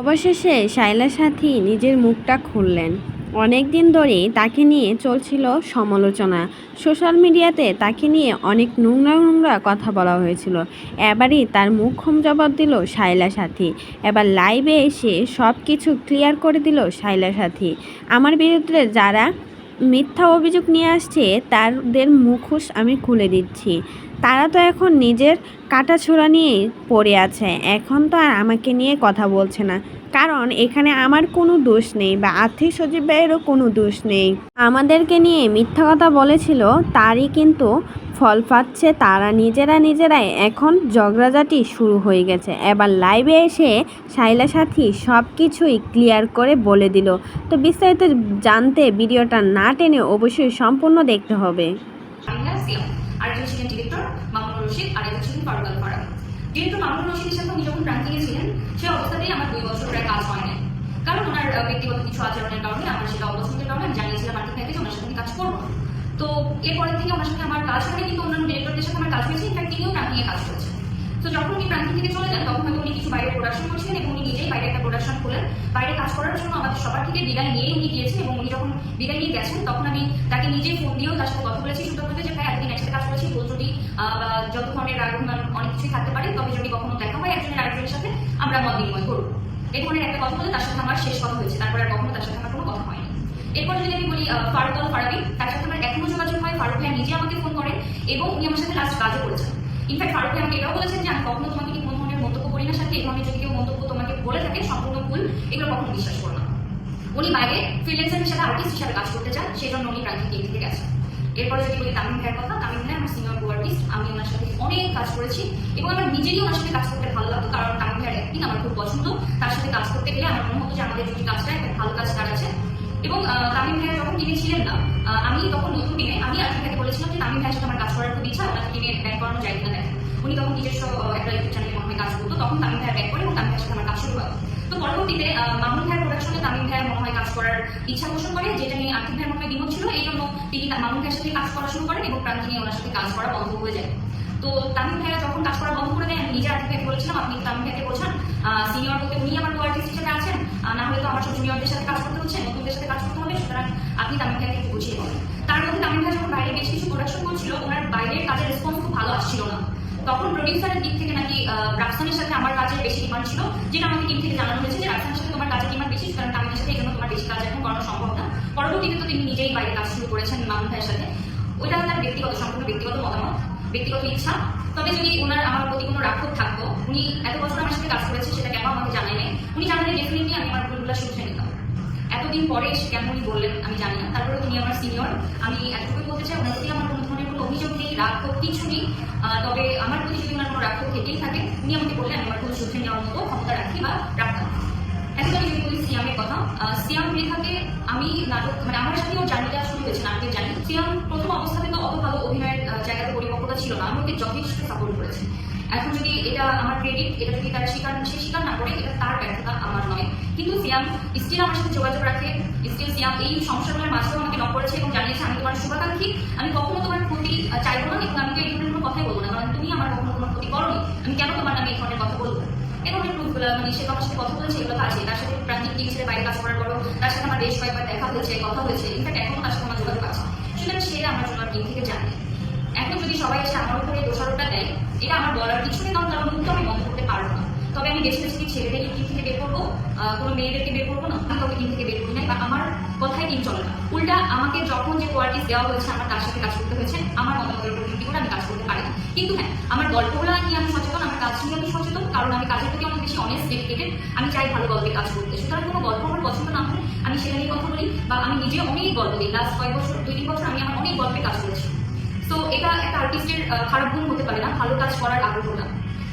অবশেষে শাইলা সাথী নিজের মুখটা খুললেন। অনেক দিন ধরেই তাকে নিয়ে চলছিল সমালোচনা। সোশ্যাল মিডিয়াতে তাকে নিয়ে অনেক নোংরা নোংরা কথা বলা হয়েছিল। এবারই তার মুখ্যম জবাব দিল শাইলা সাথী। এবার লাইভে এসে সব কিছু ক্লিয়ার করে দিল শাইলা সাথী। আমার বিরুদ্ধে যারা মিথ্যা অভিযোগ নিয়ে আসছে, তাদের মুখোশ আমি খুলে দিচ্ছি। তারা তো এখন নিজের কাটা ছোড়া নিয়েই পড়ে আছে। এখন তো আর আমাকে নিয়ে কথা বলছে না। কারণ এখানে আমার কোনো দোষ নেই বা আর্থিক সচিব ভাইয়েরও কোনো দোষ নেই। আমাদেরকে নিয়ে মিথ্যা কথা বলেছিল, তারই কিন্তু ফল পাচ্ছে তারা নিজেরা নিজেরাই। এখন ঝগড়াঝাটি শুরু হয়ে গেছে। এবার লাইভে এসে শাইলা সাথী সব কিছুই ক্লিয়ার করে বলে দিল। তো বিস্তারিত জানতে ভিডিওটা না টেনে অবশ্যই সম্পূর্ণ দেখতে হবে। আরেকজন ছিলেন ডিরেক্টর মামুনুর রশিদ আর একজন ছিলেন ফারুক আল ফারাক ডিরেক্টর মামুনুর রশিদের সাথে উনি যখন প্রান্তিকে ছিলেন সেই অবস্থাতেই আমার দুই বছর প্রায় কাজ হয় নাই। কারণ ওনার ব্যক্তিগত কিছু আচরণের কারণে আমার সেটা অপছন্দের কারণে আমি জানিয়েছিলাম আর্থিক যে ওনার সাথে কাজ করব তো এরপরের থেকে ওনার সাথে আমার কাজ হয়নি, কিন্তু অন্যান্য ডিরেক্টরদের সাথে আমার কাজ হয়েছে ইনফ্যাক্ট তিনিও প্রান্তিকে কাজ করেছেন। তো যখন উনি প্রান্তিক থেকে চলে যান, তখন হয়তো উনি কিছু বাইরে প্রোডাকশন করছিলেন এবং উনি নিজেই বাইরে একটা প্রোডাকশন খুলেন বাইরে কাজ করার জন্য আমাদের সবার থেকে বিদায় নিয়েই উনি গিয়েছেন এবং উনি যখন বিদায় নিয়ে গেছেন, তখন আমি তাকে নিজেই ফোন দিয়েও তার সাথে কথা বলেছি মধ্যে যে, ভাই, এতদিন একসাথে কাজ করেছি ভুল যদি আহ, বা যত ধরনের অভিমান অনেক কিছুই থাকতে পারে। তবে যদি কখনো দেখা হয় একজনের আরেকজনের সাথে, আমরা মত বিনিময় করব। এই ধরনের একটা কথা বলে তার সাথে আমার শেষ কথা হয়েছে। তারপর আর কখনো তার সাথে আমার কোনো কথা হয়নি। এরপর যদি আমি বলি ফারুক আল ফারাবি, তার সাথে আমার এখনও যোগাযোগ হয়। ফারুক ভাই নিজে আমাকে ফোন করেন এবং উনি আমার সাথে লাস্ট কাজও করেছেন ইনফ্যাক্ট ফারুক ভাই আমাকে এটাও বলেছেন যে, আমি কখনো তোমাকে কোনো ধরনের মন্তব্য করি না সাথে। ধরনের যদি কেউ মন্তব্য তোমাকে বলে থাকে, সম্পূর্ণ ভুল, এগুলো কখনো বিশ্বাস করো না। উনি বাইরে ফ্রিল্যান্সার হিসাবে আর্টিস্ট হিসাবে কাজ করতে চান সেই জন্য উনি প্রান্তিক দিক থেকে গেছেন। এরপরে যদি বলি তামিম ভাইয়ের কথা, তামিম ভাই আমার সিনিয়র আর্টিস্ট আমি ওনার সাথে অনেক কাজ করেছি এবং আমার নিজেরই ওনার সাথে কাজ করতে ভালো লাগতো, কারণ তামিম ভাইয়ের অ্যাক্টিং আমার খুব পছন্দ। তার সাথে কাজ করতে গেলে আমার মনে হতো যে আমাদের যদি কাজটা একটা ভালো কাজ দাঁড়াচ্ছে এবং তামিম ভাইয়া যখন টিমে ছিলেন না আমি তখন নতুন টিমে আমি আর্টিক ভাইকে বলেছিলাম যে তামিম ভাইয়ের সাথে আমার কাজ করার খুব ইচ্ছা, ওনাকে টিমে ব্যাক করানো যায় দেখেন উনি তখন নিজস্ব একটা ইউটিউব চ্যানেলে মনে কাজ করতো, তখন তামিম ভাইয়া ব্যাক করে এবং তামিম ভাইয়ের সাথে আমার কাজ শুরু হয়। তো পরবর্তীতে মামুন ভাইয়ের প্রোডাকশনে তামিম ভাইয়ের মনে হয় কাজ করার ইচ্ছা পোষণ করে, যেটা নিয়ে আর্থিক ভাইয়ের মনে দ্বিমত ছিল, এই জন্য তিনি মামুন ভাইয়ের সাথে কাজ করা শুরু করেন এবং প্রান্তি নিয়ে ওনার সাথে কাজ করা বন্ধ হয়ে যায় তো তামিম ভাইয়া যখন কাজ করা বন্ধ করে দেয় আমি নিজে আর্থিক ভাইকে বলেছিলাম, আপনি তামিম ভাইকে বোঝান সিনিয়র বলতে উনি আমার কো আর্টিস্ট হিসেবে আছেন না হলে তো আমার সব জুনিয়রদের সাথে কাজ করতে হচ্ছে, নতুনদের সাথে কাজ করতে হবে, সুতরাং আপনি তামিম ভাইকে বুঝিয়ে বলেন। তার মধ্যে তামিম ভাই যখন বাইরে বেশ কিছু প্রোডাকশন করছিল, ওনার বাইরের কাজের রেসপন্স খুব ভালো আসছিল না। তখন প্রডিউসারের দিক থেকে নাকি রাফসানের সাথে আমার কাজের বেশি ডিমান্ড ছিল, যেটা আমাকে টিম থেকে জানানো হয়েছে যে রাফসানের সাথে তোমার কাজের ডিমান্ড বেশি কারণ তামিমের সাথে এই তোমার বেশি কাজ এখন করানো সম্ভব না। পরবর্তীতে তো তিনি নিজেই বাইরে কাজ শুরু করেছেন মামুন ভাইয়ের সাথে। ওইটা তার ব্যক্তিগত, সম্পূর্ণ ব্যক্তিগত মতামত, ব্যক্তিগত ইচ্ছা। তবে যদি ওনার আমার প্রতি কোনো রাক্ষক থাকতো, উনি এত বছর আমার সাথে কাজ করেছে, সেটা কেন আমাকে জানাই নাই? উনি জানলে ডেফিনেটলি আমি আমার ভুলগুলো শুধরে নিতাম। এতদিন পরে এসে কেন উনি বললেন, আমি জানি না। তারপরে তিনি আমার সিনিয়র আমি এতটুকুই বলতে চাই, ওনার প্রতি আমার কোনো ধরনের কোনো অভিযোগ নেই, রাগ ক্ষোভ কিছু নেই তবে আমার প্রতি যদি ওনার কোনো রাগ ক্ষোভ থেকেই থাকে। উনি আমাকে বললে আমি আমার ভুল শুধরে নেওয়ার মতো ক্ষমতা রাখি বা রাখতাম এখন আমি বলি সিয়ামের কথা। সিয়াম রেখাকে আমি নাটক মানে আমার সাথে ওর জার্নিটা শুরু হয়েছে নাটকের জানি সিয়াম প্রথম অবস্থাতে অত ভালো অভিনয়ের জায়গাতে পরিপক্কতা ছিল না। আমাকে যথেষ্ট সাপোর্ট করেছে। এখন যদি এটা আমার ক্রেডিট এটা যদি তার স্বীকার সে স্বীকার না করে, এটা তার ব্যর্থতা, আমার নয়। কিন্তু সিয়াম স্টিল আমার সাথে যোগাযোগ রাখে। স্টিল সিয়াম এই সমস্যাগুলোর মাঝেও আমাকে নক করেছে এবং জানিয়েছে, আমি তোমার শুভাকাঙ্ক্ষী। আমি কখনো তোমার ক্ষতি চাইব না এবং আমি তো এই ধরনের কোনো কথাই বলব না কারণ তুমি আমার কখনো কোনো ক্ষতি আমি কেন তোমার নামে এই ধরনের কথা বলব ধরনের প্রুফগুলো মানে সে আমার সাথে কথা বলেছে, এগুলো আছে। তার সাথে প্রান্তিক টিম ছেড়ে বাইরে কাজ করার পরও তার সাথে আমার বেশ কয়েকবার দেখা হয়েছে, কথা হয়েছে। ইনফ্যাক্ট এখনও তার সাথে আমার যোগাযোগ আছে। সুতরাং সে আমার জন্য টিম থেকে জানে। এখন যদি সবাই এসে আমার উপরে দোষারোপটা দেয়, এটা আমার বলার কিছু নেই কারণ তার মুখ আমি বন্ধ করতে পারব না। তবে আমি বেশ বেশি ছেলেদেরকে টিম থেকে বের করব কোনো মেয়েদেরকে বের করব না আমি কাউকে টিম থেকে বের করি নাই বা আমার কথাই টিম চলে না। উল্টা আমাকে যখন যে কোয়ালিটিস দেওয়া হয়েছে, আমার তার সাথে কাজ করতে হয়েছে, আমার মতামতের উপর ভিত্তি করে আমি কাজ করতে পারি কিন্তু হ্যাঁ আমার গল্পগুলো নিয়ে আমি সচেতন, আমার কাজ নিয়ে আমি সচেতন, কারণ আমি কাজের প্রতি অনেক বেশি অনেস্ট ডেডিকেটেড আমি চাই ভালো গল্পে কাজ করতে। সুতরাং কোনো গল্প আমার পছন্দ না হলে আমি সেটা নিয়ে কথা বলি, বা আমি নিজে অনেক গল্প দিই লাস্ট কয়েক বছর, দুই তিন বছর আমি আমার অনেক গল্পে কাজ করেছি। তো এটা একটা আর্টিস্টের খারাপ গুণ হতে পারে না, ভালো কাজ করার আগ্রহটা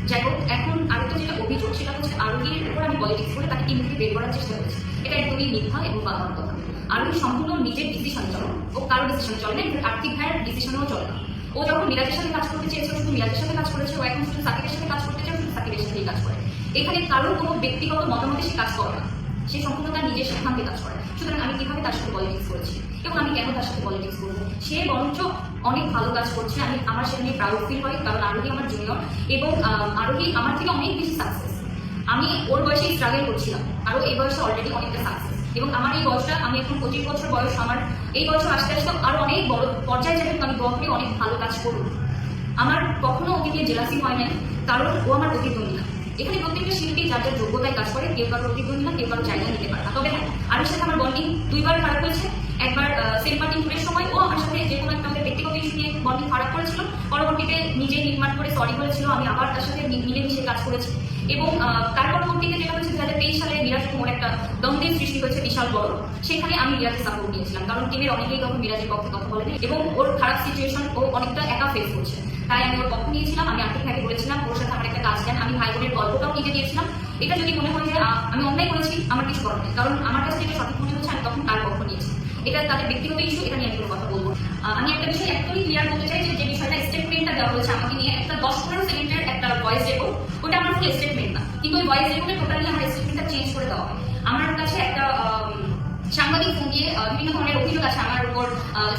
যাই হোক, এখন আরেকটা যেটা অভিযোগ, সেটা হচ্ছে আরোগীর উপর আমি পলিটিক্স করে তাকে টিম বের করার চেষ্টা করেছি। এটা একদমই মিথ্যা এবং বাবার কথা। আরোহী সম্পূর্ণ নিজের ডিসিশনে চলে, ও কারও ডিসিশনে চলে না আর্থিক ভাইয়ের ডিসিশনেও চলে না। ও যখন মিরাজের সাথে কাজ করতে চেয়েছিল শুধু মিরাজের সাথে কাজ করেছে, ও এখন শুধু সাকিবের সাথে কাজ করতে চায়, শুধু সাকিবের সাথেই কাজ করে। এখানে কারোর কোনো ব্যক্তিগত মতামতে সে কাজ করে না। সে সম্পূর্ণ তার নিজের সিদ্ধান্তে কাজ করে। সুতরাং আমি কীভাবে তার সাথে পলিটিক্স করেছি? এবং আমি কেন তার সাথে পলিটিক্স করব? সে বরঞ্চ অনেক ভালো কাজ করছে। আমি আমার সেটা নিয়ে প্রাউড ফিল করি, কারণ আরোহী আমার জুনিয়র এবং আরোহী আমার থেকে অনেক বেশি সাকসেস আমি ওর বয়সে স্ট্রাগল করছিলাম আরও এই বয়সে অলরেডি অনেকটা সাকসেস এবং আমার এই বয়সটা, আমি এখন পঁচিশ বছর বয়স, আমার এই বয়সে আসতে আসতে আরও অনেক বড় পর্যায়ে যাবে, আমি দোয়া অনেক ভালো কাজ করব। আমার কখনো নিয়ে জেলাসি হয় নাই, কারণ ও আমার প্রতিদ্বন্দ্বী এখানে প্রত্যেকটা শিল্পী যাদের যোগ্যতায় কাজ করে, কেউ কারও প্রতিদ্বন্দ্বী না কেউ কারও জায়গা নিতে পারে না। তবে হ্যাঁ আমার সাথে আমার বন্ডিং দুইবার খারাপ হয়েছে। একবার সেলফার টিমের সময় ও আমার সাথে যে কোনো একটা আমাদের ব্যক্তিগত ইস্যু নিয়ে বন্ডিং খারাপ করেছিল। পরবর্তীতে নিজে নির্মাণ করে সরি বলেছিল। আমি আবার তার সাথে মিলেমিশে কাজ করেছি। এবং তার পরবর্তীতে যেটা হচ্ছে দু হাজার তেইশ সালে বিরাট কুমার একটা দ্বন্দ্বের সৃষ্টি হয়েছে, বিশাল বড়। সেখানে আমি বিরাটকে সাপোর্ট দিয়েছিলাম, কারণ টিমের অনেকেই তখন বিরাটের পক্ষে কথা বলেনি এবং ওর খারাপ সিচুয়েশন ও অনেকটা একা ফেস করছে। তাই আমি ওর পক্ষ নিয়েছিলাম, আমি আর্থিক ভাইকে বলেছিলাম, ওর সাথে আমার একটা কাজ দেন আমি ভাই বোনের গল্পটাও নিজে দিয়েছিলাম। এটা যদি মনে হয় যে আমি অন্যায় করেছি, আমার কিছু করার নেই, কারণ আমার কাছে যেটা সঠিক মনে হচ্ছে, আমি তখন তার পক্ষ নিয়েছি। এটা তাদের ব্যক্তিগত ইস্যু এটা নিয়ে আমি কথা বলব আমি একটা বিষয় একদমই ক্লিয়ার করতে চাই যে বিষয়টা স্টেটমেন্টটা দেওয়া হয়েছে, আমাকে নিয়ে একটা দশ পনেরো সেকেন্ডের একটা ভয়েস রেকর্ড ওটা আমার ফুল স্টেটমেন্ট না। কিন্তু ওই ভয়েস রেকর্ডে টোটালি আমার স্টেটমেন্টটা চেঞ্জ করে দেওয়া হয়। আমার কাছে একটা সাংবাদিক ফোন দিয়ে বিভিন্ন ধরনের অভিযোগ আছে আমার উপর।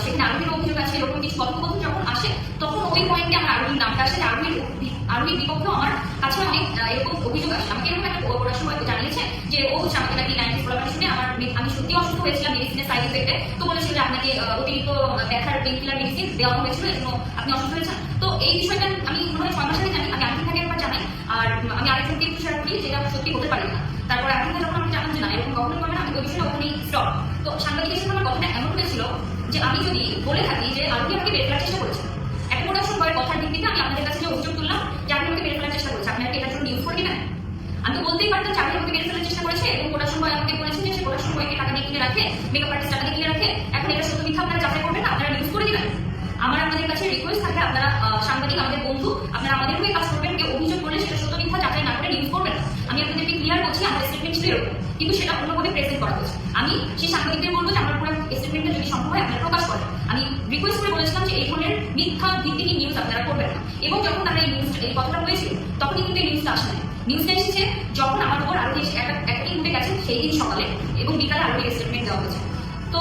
সেখানে আরোহীর অভিযোগ আছে, এরকম কিছু কথোপকথন যখন আসে, তখন ওই পয়েন্টে আমার আরোহীর নামটা আসে। আরোহীর আরোহীর বিপক্ষে আমার কাছে অনেক এরকম অভিযোগ আসে। আমাকে এরকম একটা ওরা সময় জানিয়েছে যে, ও হচ্ছে আমাকে নাকি নাইনটি ফোর শুনে আমার আমি সত্যি অসুস্থ হয়েছিলাম মেডিসিনের সাইড এফেক্টে তো বলেছিল যে আপনাকে অতিরিক্ত ব্যথার পেন কিলার মেডিসিন দেওয়া হয়েছিল, এজন্য আপনি অসুস্থ হয়েছেন। তো এই বিষয়টা আমি মনে হয় ছয় মাস আগে জানি আমি আর্থিক থেকে একবার জানাই আর আমি আরেকজনকে শেয়ার করি যেটা সত্যি হতে পারে না। তারপর এখন যখন আমি জানান যে না। এরকম কখনোই করবে না আমি ওই বিষয়টা ওখানেই স্টপ তো সাংবাদিকের সাথে আমার কথাটা এমন হয়েছিল যে আমি যদি বলে থাকি যে আরোহী আমাকে বের করার চেষ্টা করেছে একটা প্রোডাকশন বয়ের কথার ভিত্তিতে আমি আপনাদের কাছে যে অভিযোগ তুললাম যে আপনি আমাকে বের করার চেষ্টা করেছে, আপনি এটার জন্য নিউজ করে দিবেন আমি বলতেই পারতাম যে আপনি আমাকে বের করার চেষ্টা করেছে এবং প্রোডাকশন সময় আমাকে বলেছে যে সে প্রোডাকশন বয়কে টাকা দিয়ে কিনে রাখে মেকআপ আর্টিস্ট টাকা দিয়ে রাখে। এখন এটা সত্য মিথ্যা আপনারা যাচাই করবেন আপনারা নিউজ করে দিবেন। আমার আপনাদের কাছে রিকোয়েস্ট থাকে, আপনারা সাংবাদিক, আমাদের বন্ধু, আপনারা আমাদের হয়ে কাজ করবেন কেউ অভিযোগ করলে সেটা সত্য মিথ্যা যাচাই না করে নিউজ করবেন না। আমি আপনাদেরকে ক্লিয়ার করছি আমার স্টেটমেন্ট ছিল এরকম কিন্তু সেটা অন্যভাবে প্রেজেন্ট করা হয়েছে আমি সেই সাংবাদিকদের বলব যে আমার পুরো স্টেটমেন্টটা যদি সম্ভব হয় আপনারা প্রকাশ করেন আমি রিকোয়েস্ট করে বলেছিলাম যে এই ধরনের মিথ্যা ভিত্তিক নিউজ আপনারা করবেন না এবং যখন তারা এই নিউজ এই কথাটা হয়েছিল তখনই কিন্তু নিউজটা আসে নাই। নিউজটা এসেছে যখন আমার উপর আরও এসে একটা একই ঘটে গেছে সেই দিন সকালে এবং বিকালে আরও স্টেটমেন্ট দেওয়া হয়েছে। তো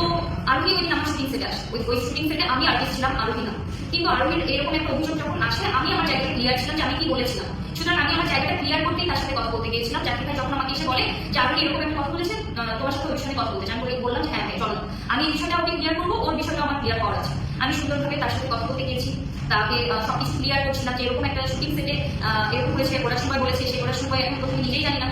আরোহী ওই দিন আমার শুটিং সেটে আসে। ওই ওই শুটিং সেটে আমি আর্টিস্ট ছিলাম আরোহী না। কিন্তু আরোহীর এরকম একটা অভিযোগ যখন আসে আমি আমার জায়গাটা ক্লিয়ার ছিলাম যে আমি কি বলেছিলাম। সুতরাং আমি আমার জায়গাটা ক্লিয়ার করতেই তার সাথে কথা বলতে গিয়েছিলাম। জাকির ভাই যখন আমাকে এসে বলে যে আরোহী এরকম একটা কথা বলেছে তোমার সাথে ওই বিষয়ে কথা বলতে। চাই আমি বললাম যে হ্যাঁ হ্যাঁ চলো। আমি এই বিষয়টা ওকে ক্লিয়ার করব ওর বিষয়টা আমার ক্লিয়ার করা আছে। আমি সুন্দরভাবে তার সাথে কথা বলতে গিয়েছি। তাকে আহ, সবকিছু ক্লিয়ার করছিলাম যে এরকম একটা শুটিং সেটে এরকম হয়েছে, ওরা সময় বলেছে সে ওরা সময় এখন প্রথমে নিজেই জানি না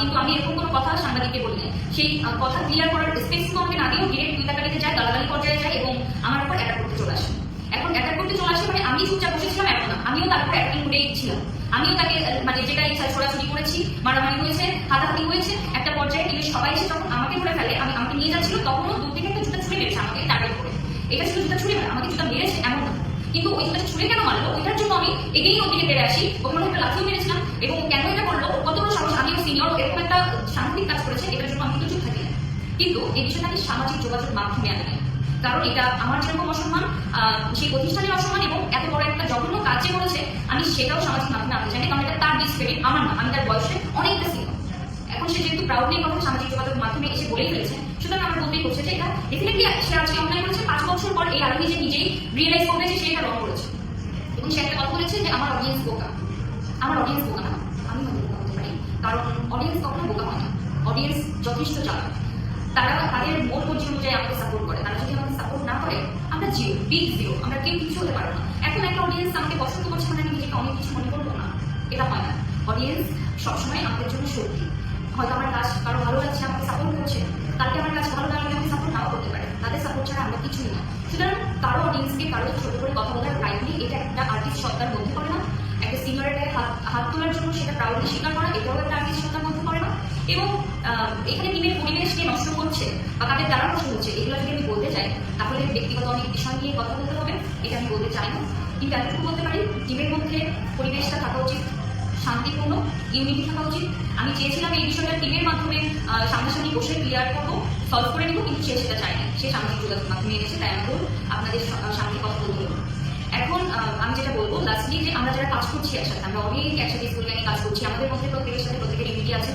কিন্তু আমি এরকম কোনো কথা সাংবাদিককে বলি নাই। সেই কথা ক্লিয়ার করার স্পেস আমাকে না দিয়েও ডিরেক্ট টুইটাকারিতে যায়, গালাগালি পর্যায়ে যায় এবং আমার উপর অ্যাটাক করতে চলে আসে। এখন অ্যাটাক করতে চলে আসে মানে আমি চুপচাপ বসেছিলাম এমন না, আমিও তারপর অ্যাক্টিং করেই ছিলাম আমিও তাকে মানে যেটা ইচ্ছা ছোড়াছুড়ি করেছি, মারামারি হয়েছে, হাতাহাতি হয়েছে, একটা পর্যায়ে টিমের সবাই এসে যখন আমাকে ধরে ফেলে, আমি আমাকে নিয়ে যাচ্ছিল, তখনও দু থেকে একটা জুতা ছুঁড়ে মেরেছে আমাকে টার্গেট করে। এটা ছিল জুতা ছুঁড়ে আমাকে জুতা মেরেছে এমন না। কিন্তু ওই জুতা ছুঁড়ে কেন মারলো? ওইটার জন্য আমি এগেই ওর দিকে বেড়ে আসি। ওখানে একটা লাথিও মেরেছিলাম এবং কেন এটা করল? কত সাহস। আমি সিনিয়র এরকম একটা সাংঘাতিক কাজ করেছে, এটার জন্য আমি চুপ থাকি না। কিন্তু এই বিষয়টাকে সামাজিক যোগাযোগ মাধ্যমে আনি। কারণ এটা আমার যেরকম অসম্মান সেই প্রতিষ্ঠানের অসম্মান এবং এত বড় একটা জঘন্য কাজ যে করেছে, আমি সেটাও সামাজিক মাধ্যমে আনতে চাই। কারণ এটা তার ডিসক্রেডিট আমার না। আমি তার বয়সে অনেকটা সিনিয়র এখন সে যেহেতু প্রাউডলি কথা সামাজিক যোগাযোগ মাধ্যমে এসে বলেই ফেলেছে। সুতরাং আমার হচ্ছে যে এটা ডেফিনেটলি সে আজকে অনলাইন করেছে, পাঁচ বছর পর এই আরোহী যে নিজেই রিয়েলাইজ করবে সে এটা রং করেছে। এবং সে একটা কথা বলেছে যে আমার অডিয়েন্স বোকা। আমার অডিয়েন্স বোকা না। আমি হয়তো বোকা পারি। কারণ অডিয়েন্স কখনো বোকা হয় না। অডিয়েন্স যথেষ্ট চালাক। তারা তাদের মন মর্জি অনুযায়ী আমাকে সাপোর্ট করে। তারা যদি আমাকে সাপোর্ট না করে, আমরা জিরো বিগ জিরো আমরা কেউ কিছু হতে পারব না। এখন একটা অডিয়েন্স আমাকে পছন্দ করছে মানে আমি নিজেকে অনেক কিছু মনে করব না। এটা হয় না। অডিয়েন্স সবসময় আমাদের জন্য শক্তি হয়তো আমার কাজ কারও ভালো লাগছে, আমাকে সাপোর্ট এবং এখানে টিমের পরিবেশকে নষ্ট করছে বা তাদের দ্বারা নষ্ট হচ্ছে, এগুলো যদি আমি বলতে চাই, তাহলে ব্যক্তিগত অনেক বিষয় নিয়ে কথা বলতে হবে, এটা আমি বলতে চাই না। কিন্তু এতটুকু বলতে পারি, টিমের মধ্যে পরিবেশটা থাকা উচিত, শান্তিপূর্ণ ইউনিটি থাকা উচিত। আমি চেয়েছিলাম এই বিষয়টা টিমের মাধ্যমে সামনাসামনি বসে ক্লিয়ার করব সলভ করে নেব, কিন্তু সে সেটা চায় না সে সামাজিক যোগাযোগ মাধ্যমে এনেছে, তাই আমি বলব, আপনাদের সামনে কথা হলো। এখন আমি যেটা বলব লাস্টলি যে আমরা যারা কাজ করছি একসাথে, আমরা অনেক একসাথে স্কুলে নিয়ে কাজ করছি, আমাদের মধ্যে প্রত্যেকের সাথে প্রত্যেকের ইউনিটি আছে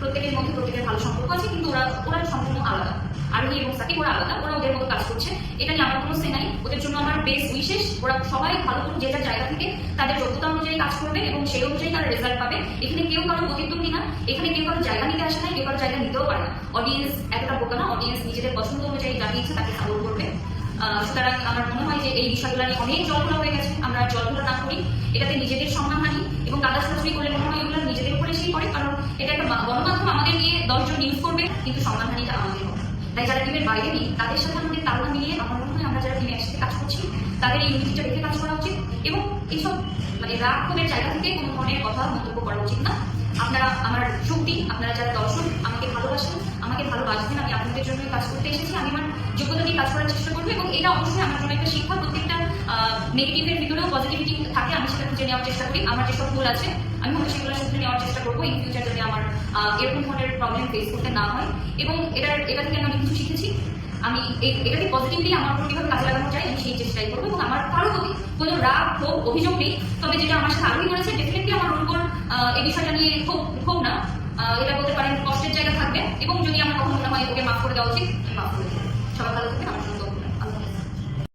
প্রত্যেকের মধ্যে প্রত্যেকের ভালো সম্পর্ক আছে কিন্তু ওরা ওরা সম্পূর্ণ আলাদা আরোহী এবং সাকিব ওরা আলাদা, ওরা ওদের মতো কাজ করছে। এটা নিয়ে আমার কোনো সে নাই। ওদের জন্য আমার বেশ উইশেষ ওরা সবাই ভালো করে যে যার জায়গা থেকে তাদের যোগ্যতা অনুযায়ী কাজ করবে এবং সেই অনুযায়ী তারা রেজাল্ট পাবে। এখানে কেউ কারও প্রতিদ্বন্দ্বী না। এখানে কেউ কারও জায়গা নিতে আসে না কেউ কারও জায়গা নিতেও পারে না। অডিয়েন্স এতটা বোকা না। অডিয়েন্স নিজেদের পছন্দ অনুযায়ী যাকে ইচ্ছে তাকে সাপোর্ট করবে। সুতরাং আমার মনে হয় যে এই বিষয়গুলো নিয়ে অনেক জলঘোলা হয়ে গেছে। আমরা জলঘোলা না করি। এটাতে নিজেদের সম্মানহানি এবং কাদা সরাসরি করলে মনে হয় এগুলো নিজেদের উপরে এসেই পড়ে কারণ এটা একটা গণমাধ্যম আমাদের নিয়ে দশজন নিউজ করবে, কিন্তু সম্মানহানিটা আমাদের তাই যারা টিমের বাইরে নেই, তাদের সাথে আমাদের তালনা মিলিয়ে আমার মনে হয় আমরা যারা টিমে একসাথে কাজ করছি, তাদের এই ইউনিটিটা রেখে কাজ করা উচিত এবং এইসব মানে রাগ ক্ষোভের জায়গা থেকে কোনো ধরনের কথা মন্তব্য করা উচিত না। আপনারা, আমার শক্তি, আপনারা যারা দর্শন আমাকে ভালোবাসেন, আমাকে ভালোবাসবেন, আমি আপনাদের জন্য কাজ করতে এসেছি, আমি আমার যোগ্যতা দিয়ে কাজ করার চেষ্টা করব এবং এটা অবশ্যই আমার জন্য একটা শিক্ষা। প্রত্যেকটা নেগেটিভের ভিতরেও পজিটিভিটি থাকে, আমি সেটা খুঁজে নেওয়ার চেষ্টা করি, আমার যেসব ভুল আছে, আমি হয়তো সেগুলো শুধরে নেওয়ার চেষ্টা করব ইন ফিউচার যদি আমার এরকম ধরনের প্রবলেম ফেস করতে না হয়। এবং এটার, এটা থেকে আমি কিছু শিখেছি। আমি এটাকে পজিটিভলি আমার উপর কীভাবে কাজে লাগানো যায়, আমি সেই চেষ্টাই করব, এবং আমার কারও প্রতি কোনো রাগ, ক্ষোভ, অভিযোগ নেই। তবে যেটা আমার সাথে আগ্রহী করেছে ডেফিনেটলি আমার উপর এই বিষয়টা নিয়ে খুব খুব না। এটা বলতে পারেন কষ্টের জায়গা থাকবে, এবং যদি আমার কখনো মনে হয়, ওকে মাফ করে দেওয়া উচিত মাফ করে দেবো। সবাই ভালো থাকবেন